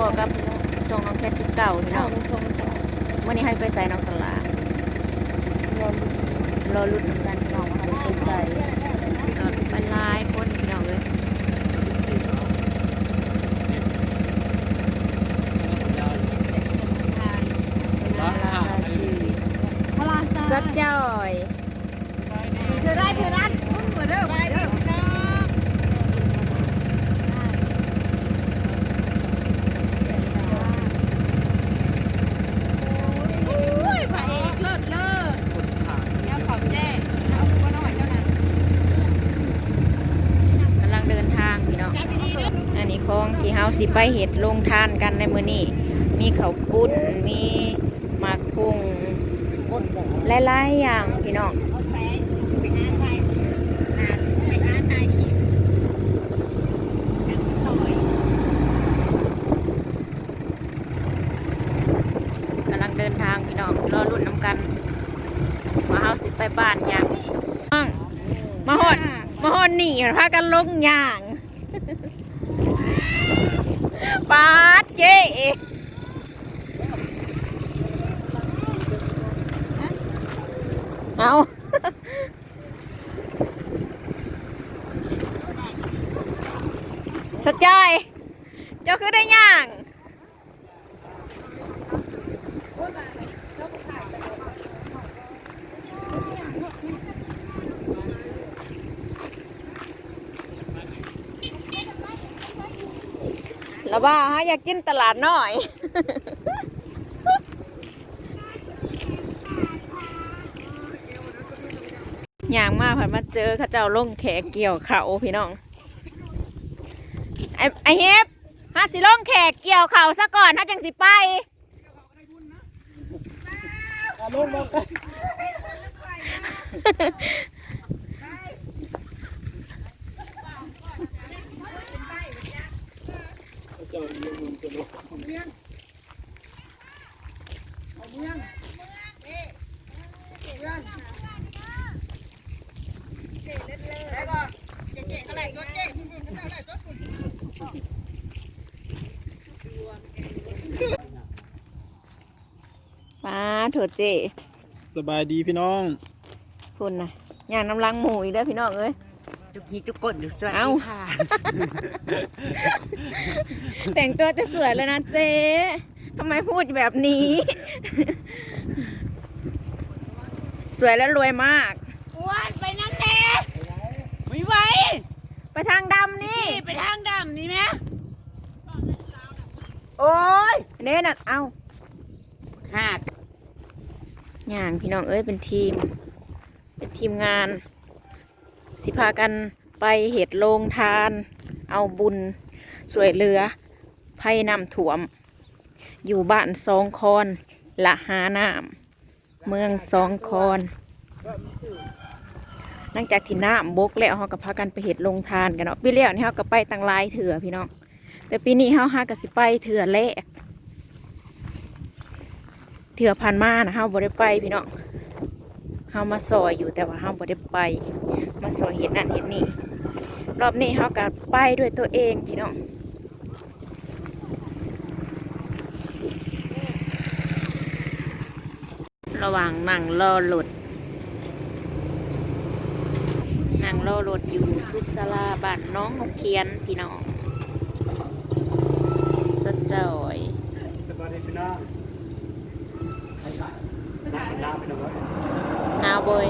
พอกับส่งน้องแคทคือเก่าพี่น้องทรงจะวันนี้ให้ไปใส่น้องสลารวมรอรุ่นน้ำกันพี่น้องว่าให้ไปใส่ก็ไปหลายคนพี่น้องเลยพลาซาซับจอย เธอได้เธอได้พุ่งหัวเด้อไปเด้อโอ้ยพระเอกเลิศเลิศแล้วขอบแจ้เอาหัวหน่อยเจ้านั้น กำลังเดินทางพี่น้อง ใจดีๆเด้อ อันนี้ของที่เฮาสิ ไปเห็ดลงทานกันในมือนี้ มีเขาปุ้น มีหมากกุ้งหลายๆอย่างพี่น้องกำลังเดินทางพี่น้องรอรุ่นน้ำกันว่าเฮาสิไปบ้านอย่างน้องมาหอดมาหอดหนีพากันลงอย่าง ปาดเจ๊เอาสดจอยเจ้าคือได้ย่าง ว่าฮะอยากกินตลาดน้อย อย่างมากผ่านมาเจอข้าเจ้าลงแขกเกี่ยวเขาพี่น้อง ไอไอเฮฟฮาสิลงแขกเกี่ยวเขาซะก่อนถ้าจังสิไป มาโถเจสบายดีพี่น้องคุณนะย่างน้ำลังหมูอีกแล้วพี่น้องเอ้ย จุกฮีจุกกดอยู่สวัสเอ้าดีค่ะ แต่งตัวจะสวยแล้วนะเจ๊ทำไมพูดแบบนี้ สวยและรวยมาก อ้วนไปนั่งแน่ไม่ไหวไปทางดำนี่ นี่ไปทางดำนี่ไหมโอ้ยเน่น่ะ เอาหักย่างพี่น้องเอ้ยเป็นทีม เป็นทีมงาน สิพากันไปเหตุโรงทาน เอาบุญสวยเรือภัยนำถ่วม อยู่บ้านสองคอนละหาน้ำเมืองสองคอนหลังจากที่น้ำบกแล้วเขาก็พากันไปเหตุโรงทานกันเนาะปีแล้วนี่เขาก็ไปตั้งลายเถื่อพี่น้องแต่ปีนี้เขาหากับสิไปเถื่อแรกเถื่อพันมานะเฮาบ่ได้ไปพี่น้อง เฮามาซอยอยู่แต่ว่าเฮาบ่ได้ไป มาซอยเห็นนั่นเห็นนี่รอบนี้เฮาก็ไปด้วยตัวเองพี่น้องระหว่างนั่งรอรถนั่งรอรถอยู่สุขศาลาบ้านน้องนกเคียนพี่น้องสะจอยสบายดีพี่น้องน้ำพี่น้อง หนาวเบย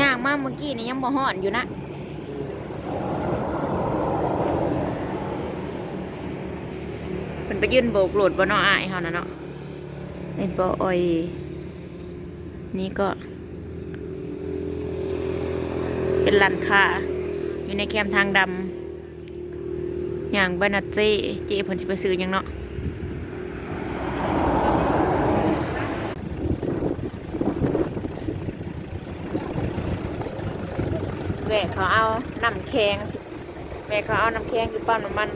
ย่างมา เมื่อกี้นี่ยังบ่ฮ้อนอยู่นะเป็นไปยื่นโบกโหลดบนาะอายเฮานะเนาะไอ้บ่ออยนี่ก็ เป็นร้านค้าอยู่ในแคมทางดำอย่างบานาเจเจเพิ่นสิไปซื้อยังเนาะ แม่เขาเอาน้ำแข็งแม่เขาเอาน้ำแข็งคือปั๊นมัน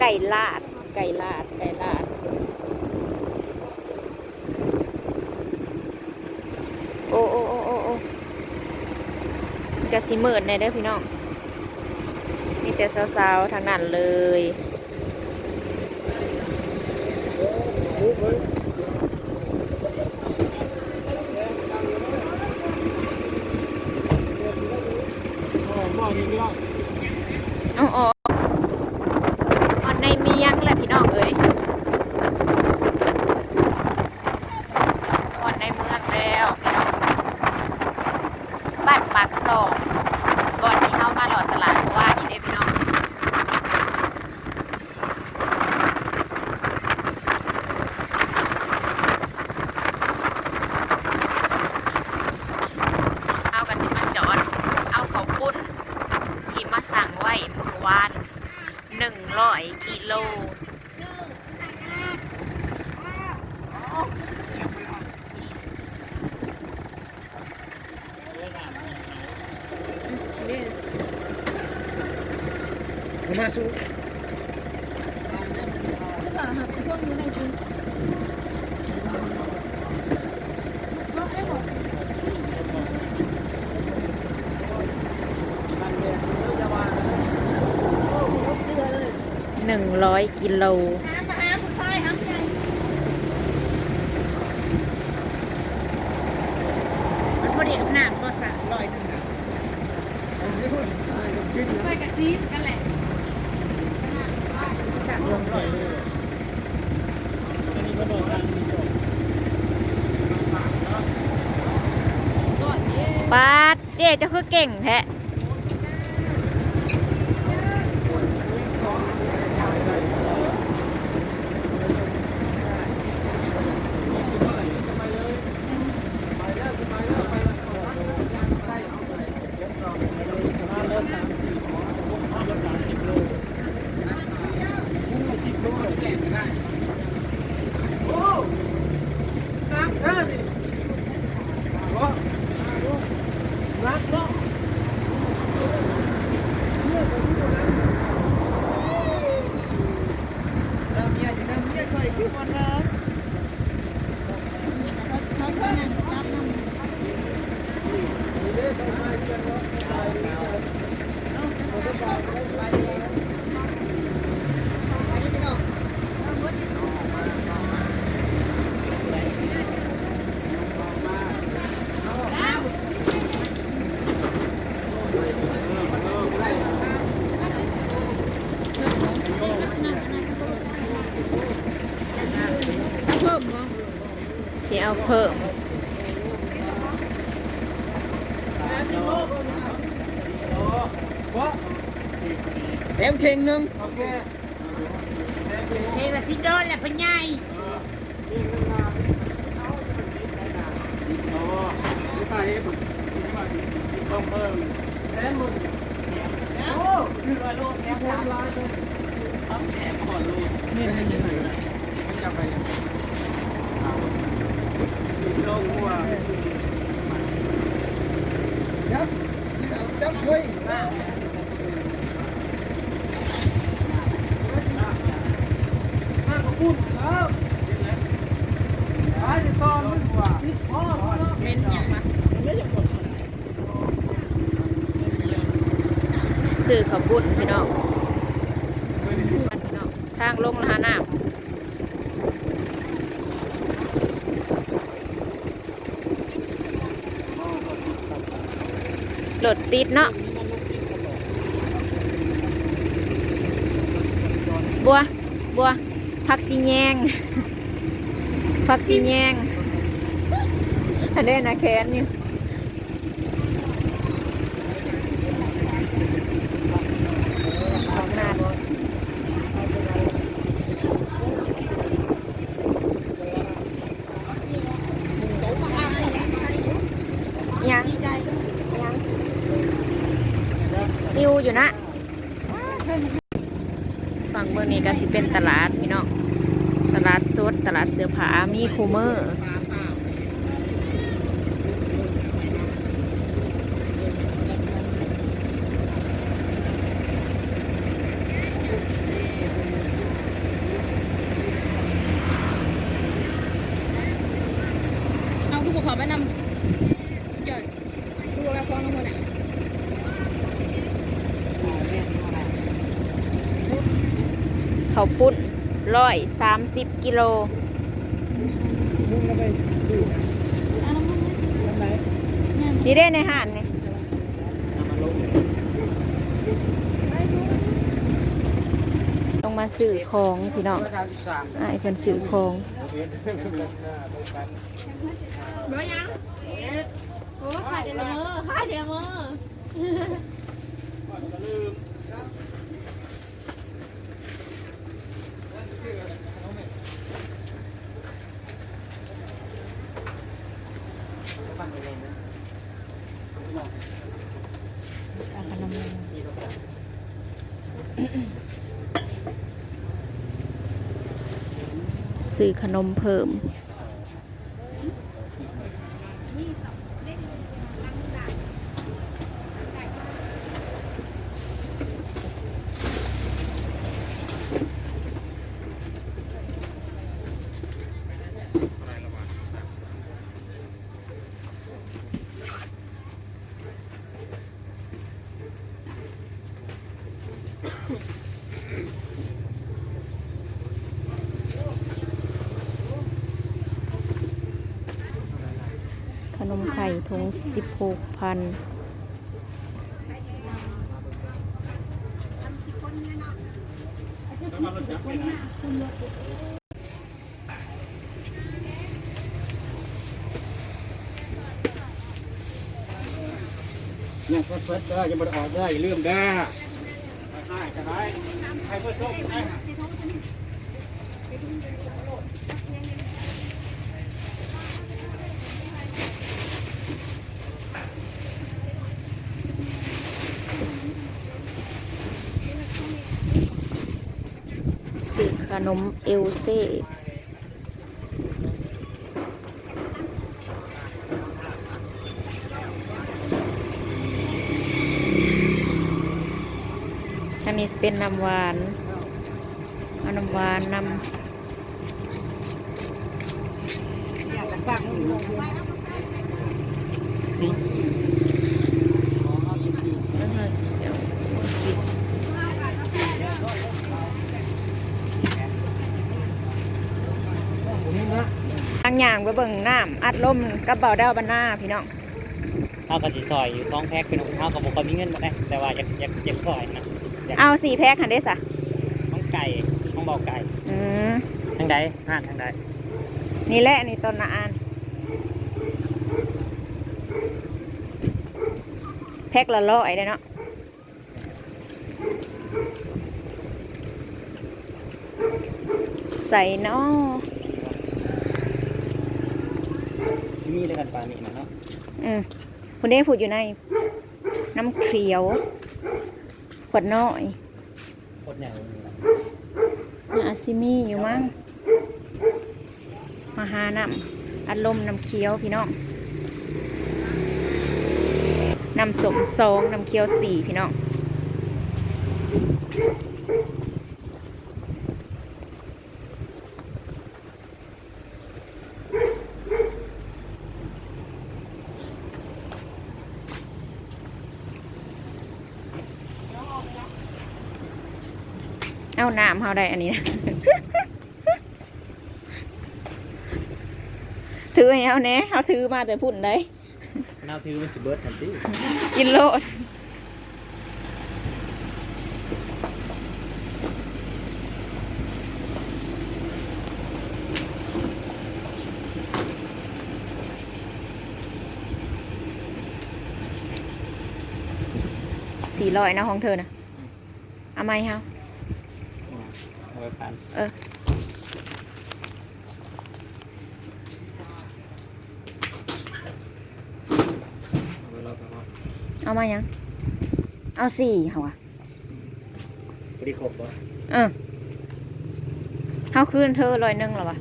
ไก่ลาด ไก่ลาด ไก่ลาด โอ้โอ้โอ้โอ้โอ้จะสิหมื่นในเด้อพี่น้องมีแต่สาวๆทางนั้นเลย ไว้เมื่อวานหนึ่งร้อยกิโลมาสู้ นึ่งร้อยกิโลมันพอดีกับน้ำก็สามร้อยหนึ่งอะไปกับซีดกันแหละสามร้อยเลยอันนี้ก็โดนทางมีจบสวัสดีปาดเจ๊เจะคือเก่งแท้ ประมาณละสามสิบละสามสิบโลพุ่งละสิบโลเลยแก่ไม่ได้โอ้นักแค่นี้โอ้ นักเนาะ เราเมียอยู่น้ำเมียเคยขึ้นวันน้ จะเพิ่มมั้ง เสียเอาเพิ่มำเต็มเข่งหนึ่งโอเคเทละสิบดอลแหละเป็นไงโอ้ไม่ตายเองต้องเพิ่มแทนมึงโอ้คืออะไรโลแทนแทนลายเลยทำแทนก่อนลูกนี่นี่นี่ไม่จะไป สิบโลกว่าจับจับเฮ้ยห้าขบุญแล้วไปจะซ้อมดีกว่าพ่อเม็นอย่างมาซื้อขาวบุญพี่น้องทางลงนะฮะน้ำ รถติดเนาะบัวบัวพักสีแยงพักสีแยงอันนี้นะแคนอยู่ของนานยังยังปิวอยู่นะ ฝั่งเมืองนี้ก็สิเป็นตลาดพี่น้อง ตลาดสด ตลาดเสื้อผ้ามีคูเมอร์เอาคือบอกขอไปนำจ่อยคือว่าไปฟ้องน้องคนอะเขาวปุ้นร้อยสามสิบกิโล มุ่งไปดูทำไรนี่ได้ในหานนี่ต้องมาสื่อของพี่น้องไอ้เพิ่นสื่อของเบื่อยังโอ้ขาดเดมือขาดเดมือ ยวมือซื้อขนมเพิ่ม สิบหกพันเนี่ยเฟิร์สเฟิร์สเด้อจะมาออกได้อย่าลืมเด้อได้จะได้ใครเฟิร์สโซ่ได้ ขนมเอลเซ่อันนี้สิเป็นน้ำหวานเอาน้ำหวานน้ำอยากจะสั่งอยู่ำเออเดี๋ยวปิดทางอย่างไปเบิ่งน้ำอัดลมกับเบาดาวบันหน้าพี่น้องเท่ากับสีซอยอยู่สองแพ็คเป็นของเท่ากับบุคคลมีเงินมาได้แต่ว่าอยากอยากอยากซอยนะเอาสี่แพ็คหันได้สะท้องไก่ท้องเบาไก่อืมทางใดห้านทางใดนี่แหละนี่ต้นละอันแพ็คละร้อยได้เนาะใส่เนาะ ซิ มีเลยกันปลานี่นะเนาะอืมคุณได้พูดอยู่ใน น้ำเขียว ขวดน้อยโคตรใหญ่เลยนะอาซิมีอยู่มั้งมาหาน้ำอัดลมน้ำเขียวพี่น้องน้ำสมสองน้ำเขียวสี่พี่น้อง เอาน้ำเฮาได้อันนี้นะถือให้เอาแหน่เอาถือมาแต่พุ่นได้น้าถือมันสิเบิร์ดทันทีกินโลดสี่ร้อยนะของเธอนะเอาไหมค รับเอาไว้พันเออเอาไว้รอบรอบเอามายัง เอาสี่เหรอวะพอดีครบบ่เออเฮาคืนเธอร้อยหนึ่งเหรอวะ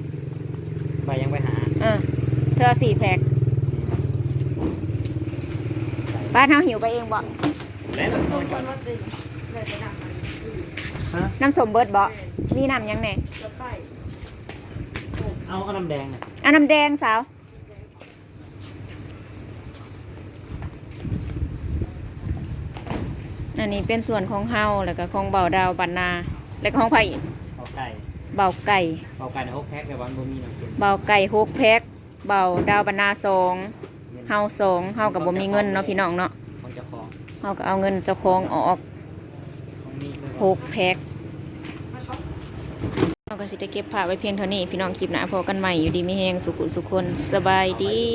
ไปยังไปหา เออ เธอเอาสี่แพ็คบ้านเฮาหิวไปเองบ่แล้วคนคนว่าติเลยจะหนักฮะน้ำสมเบิดบ่ มีน้ำยังแหน่จะไปเอาเอาน้ำแดงน่ะอะน้ำแดงสาว อันนี้เป็นส่วนของเฮาแล้วก็ของเบาดาวบันนา แล้วก็ของไผ่เอาไก่เบาไก่ เอาไก่ในหกแพ็คแต่วันบ่มีน้ำกินเบาไก่หกแพ็คเบาดาวบันนาสองแม่เฮาสองเฮากับบ่มีเงินเนาะพี่น้องเนาะของเจ้าของเฮาก็เอาเงินเจ้าของออกของนี่เลยหกแพ็คเรา ก็สิได้เก็บผ้าไว้เพียงเท่านี้ พี่น้องคลิปหน้าพอกันใหม่อยู่ดีไม่แห้งสุขุสุคนสบายดี